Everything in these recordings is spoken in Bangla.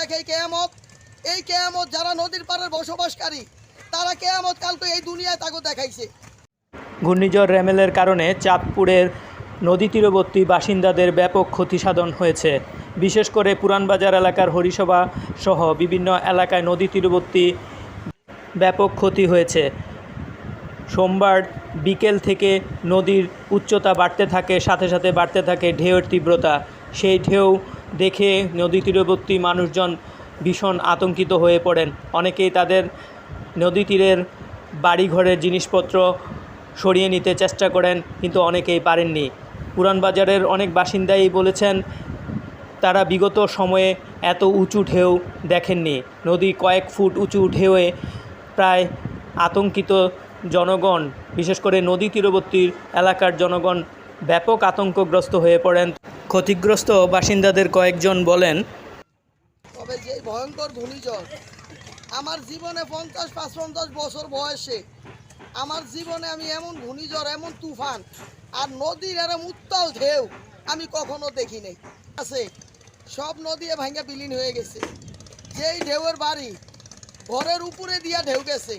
দেখে কেয়ামত, এই কেয়ামত যারা নদীর পাড়ের বসবাসকারী, তারা কেয়ামত কালকে এই দুনিয়ায় তাকে দেখাইছে। ঘূর্ণিঝড় র্যামেলের কারণে চাঁদপুরের নদী তীরবর্তী বাসিন্দাদের ব্যাপক ক্ষতি সাধন হয়েছে। বিশেষ করে পুরানবাজার এলাকার হরিসভা সহ বিভিন্ন এলাকায় নদী তীরবর্তী ব্যাপক ক্ষতি হয়েছে। সোমবার বিকেল থেকে নদীর উচ্চতা বাড়তে থাকে, সাথে সাথে বাড়তে থাকে ঢেউয়ের তীব্রতা। সেই ঢেউ দেখে নদী তীরবর্তী মানুষজন ভীষণ আতঙ্কিত হয়ে পড়েন। অনেকেই তাদের নদী তীরের বাড়িঘরের জিনিসপত্র সরিয়ে নিতে চেষ্টা করেন, কিন্তু অনেকেই পারেননি। পুরানবাজারের অনেক বাসিন্দাই বলেছেন, তারা বিগত সময়ে এত উঁচু ঢেউ দেখেননি। নদী কয়েক ফুট উঁচু ঢেউয়ে প্রায় আতঙ্কিত জনগণ, বিশেষ করে নদী তীরবর্তী এলাকার জনগণ, ব্যাপক আতঙ্কগ্রস্ত হয়ে পড়েন। ক্ষতিগ্রস্ত বাসিন্দাদের কয়েকজন বলেন, তবে যে ভয়ঙ্কর ঘূর্ণিঝড়, আমার জীবনে পঞ্চাশ পাঁচ পঞ্চাশ বছর বয়সে, আমার জীবনে আমি এমন ঘূর্ণিঝড়, এমন তুফান আর নদীর এরম উত্তাল ঢেউ আমি কখনো দেখি নাই। আছে, সব নদী ভাঙ্গা বিলীন হয়ে গেছে। যেই ঢেউয়ের বাড়ি ঘরের উপরে দিয়া ঢেউ গেছে।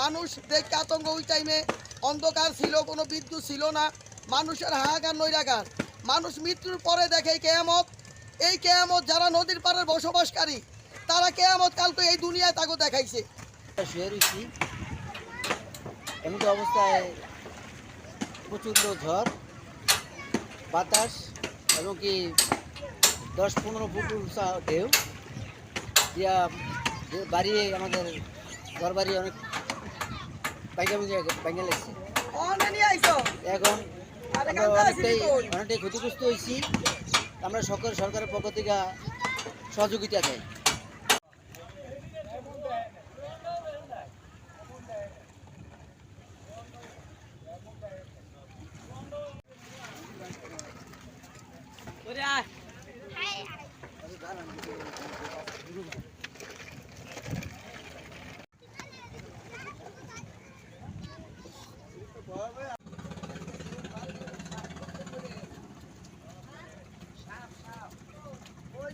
মানুষ দেখতে আতঙ্ক ওই টাইমে অন্ধকার ছিল, কোনো বিদ্যুৎ ছিল না, মানুষের হাহাকার, নৈরাকার। মানুষ মৃত্যুর পরে দেখে কেয়ামত। এই কেয়ামত যারা নদীর পাড়ের বসবাসকারী তারা কেয়ামত কালকে এই দুনিয়ায় তাকে দেখাইছে। শুয়ে রয়েছি এমন অবস্থায় প্রচণ্ড ঝড় বাতাস এবং কি দশ পনেরো ফুট উঁচা ঢেউ। ইয়া যে বাড়িয়ে আমাদের ঘর বাড়ি অনেক বাইকা ভেঙে লেগেছে। এখন আমরা অনেকটাই অনেকটাই ক্ষতিগ্রস্ত হয়েছি। আমরা সকল সরকারের পক্ষ থেকে সহযোগিতা চাই। আইসে